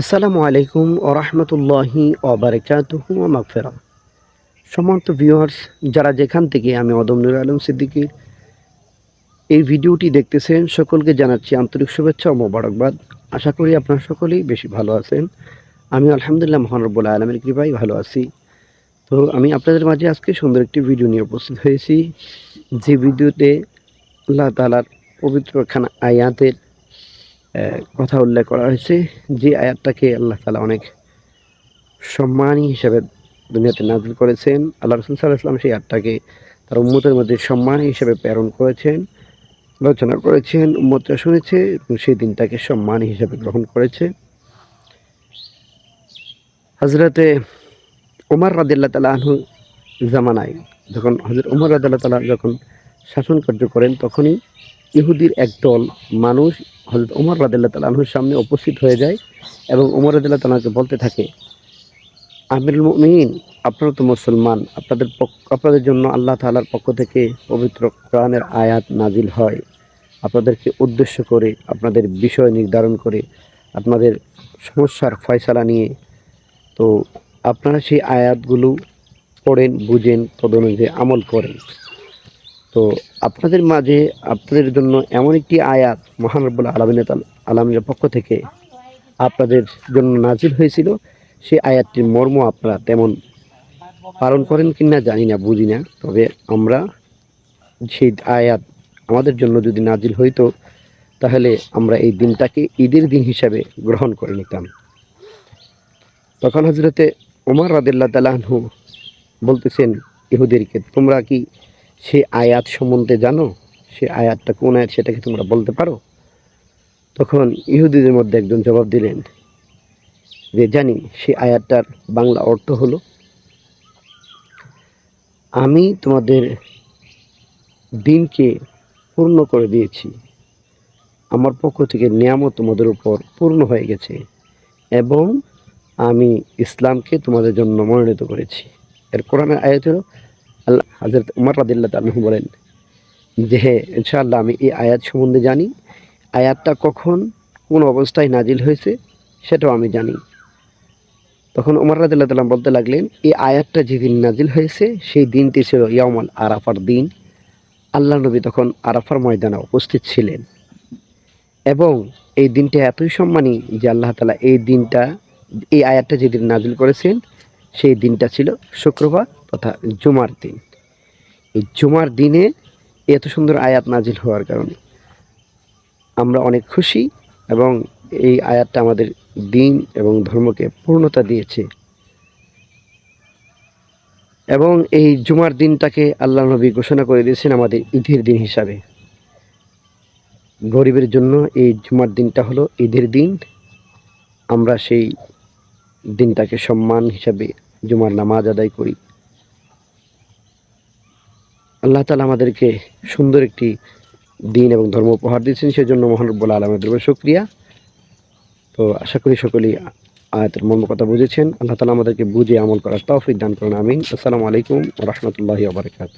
আসসালামু আলাইকুম ও রহমতুল্লাহি ওবরাকাতুহু মাগফিরা সম্মানিত ভিউয়ার্স যারা যেখান থেকে আমি অদম নুর আলম সিদ্দিকীর এই ভিডিওটি দেখতেছেন, সকলকে জানাচ্ছি আন্তরিক শুভেচ্ছা ও মোবারকবাদ। আশা করি আপনারা সকলেই বেশি ভালো আছেন। আমি আলহামদুলিল্লাহ মহান রব্বুল আলমের কৃপায় ভালো আছি। তো আমি আপনাদের মাঝে আজকে সুন্দর একটি ভিডিও নিয়ে উপস্থিত হয়েছি। যে ভিডিওতে আল্লাহ তালার পবিত্র খানা আয়াতের কথা উল্লেখ করা হয়েছে যে আয়াতটাকে আল্লাহ তালা অনেক সম্মানী হিসাবে দুনিয়াতে নাজিল করেছেন। আল্লাহ রসুল সাল্লাহ ইসলাম সেই আয়াতটাকে তার উম্মতের মধ্যে সম্মান হিসেবে প্রেরণ করেছেন আলোচনা করেছেন উম্মতরা শুনেছে এবং সেই দিনটাকে সম্মান হিসাবে গ্রহণ করেছে। হজরতে ওমর রাদিল্লা তালা আনহু জামানায় যখন হজরত ওমর রাদিল্লা তালা যখন শাসন কার্য করেন তখনই ইহুদির একদল মানুষ হজরত ওমর রাদিল্লা তালা আনহুর সামনে উপস্থিত হয়ে যায় এবং ওমর রাদিল্লা তালাকে বলতে থাকে, আমিরুল মুমিন আপনারা তো মুসলমান, আপনাদের আপনাদের জন্য আল্লাহ তালার পক্ষ থেকে পবিত্র কোরআনের আয়াত নাজিল হয়। আপনাদেরকে উদ্দেশ্য করে, আপনাদের বিষয় নির্ধারণ করে, আপনাদের সমস্যার ফয়সালা নিয়ে। তো আপনারা সেই আয়াতগুলো পড়েন, বুঝেন, তদনুযায়ী আমল করেন। তো আপনাদের মাঝে আপনাদের জন্য এমন একটি আয়াত মহান রব্বুল আলমিন আলমিনের পক্ষ থেকে আপনাদের জন্য নাজিল হয়েছিল। সেই আয়াতটির মর্ম আপনারা তেমন পালন করেন কি না জানি না, বুঝি না। তবে আমরা সেই আয়াত আমাদের জন্য যদি নাজিল হইতো, তাহলে আমরা এই দিনটাকে ঈদের দিন হিসাবে গ্রহণ করে নিতাম। তখন হজরতে ওমর রাদিল্লা তালাহু বলতেছেন, ইহুদেরকে তোমরা কি সে আয়াত সম্বন্ধে জানো? সে আয়াতটা কোন আয়াত সেটাকে তোমরা বলতে পারো? তখন ইহুদিদের মধ্যে একজন জবাব দিলেন, যে জানি সে আয়াতটার বাংলা অর্থ হলো, আমি তোমাদের দিনকে পূর্ণ করে দিয়েছি। আমার পক্ষ থেকে নিয়ামত তোমাদের উপর পূর্ণ হয়ে গেছে এবং আমি ইসলামকে তোমাদের জন্য মনোনীত করেছি। এর কোরআনের আয়াত হলো আল্লাহ হাজরত উমর রাদিল্লাহ তালু বলেন যে, ইনশাআল্লাহ আমি এই আয়াত সম্বন্ধে জানি। আয়াতটা কখন, কোন অবস্থায় নাজিল হয়েছে, সেটাও আমি জানি। তখন উমর রাদিল্লাহ তালাম বলতে লাগলেন, এই আয়াতটা যেদিন নাজিল হয়েছে, সেই দিনটি ছিল ইয়ামাল আরাফার দিন। আল্লাহ নবী তখন আরাফার ময়দানে উপস্থিত ছিলেন। এবং এই দিনটা এতই সম্মানী যে আল্লাহ তালা এই দিনটা, এই আয়াতটা যেদিন নাজিল করেছেন, সেই দিনটা ছিল শুক্রবার। তথা জুমার দিন। এই জুমার দিনে এত সুন্দর আয়াত নাজিল হওয়ার কারণে আমরা অনেক খুশি এবং এই আয়াতটা আমাদের দিন এবং ধর্মকে পূর্ণতা দিয়েছে। এবং এই জুমার দিনটাকে আল্লাহ নবী ঘোষণা করে দিয়েছেন আমাদের ঈদের দিন হিসাবে। গরিবের জন্য এই জুমার দিনটা হলো ঈদের দিন। আমরা সেই দিনটাকে সম্মান হিসাবে জুমার নামাজ আদায় করি। আল্লাহ তালা আমাদেরকে সুন্দর একটি দিন এবং ধর্ম উপহার দিয়েছেন, সেজন্য মহানব্বুল আলমের দ্রব্য শুক্রিয়া। তো আশা করি সকলেই আয়াতের মর্ম কথা বুঝেছেন। আল্লাহ তালা আমাদেরকে বুঝে আমল করার তৌফিক দান করেন, আমিন। আসসালামু আলাইকুম রহমতুল্লাহি আবরকাত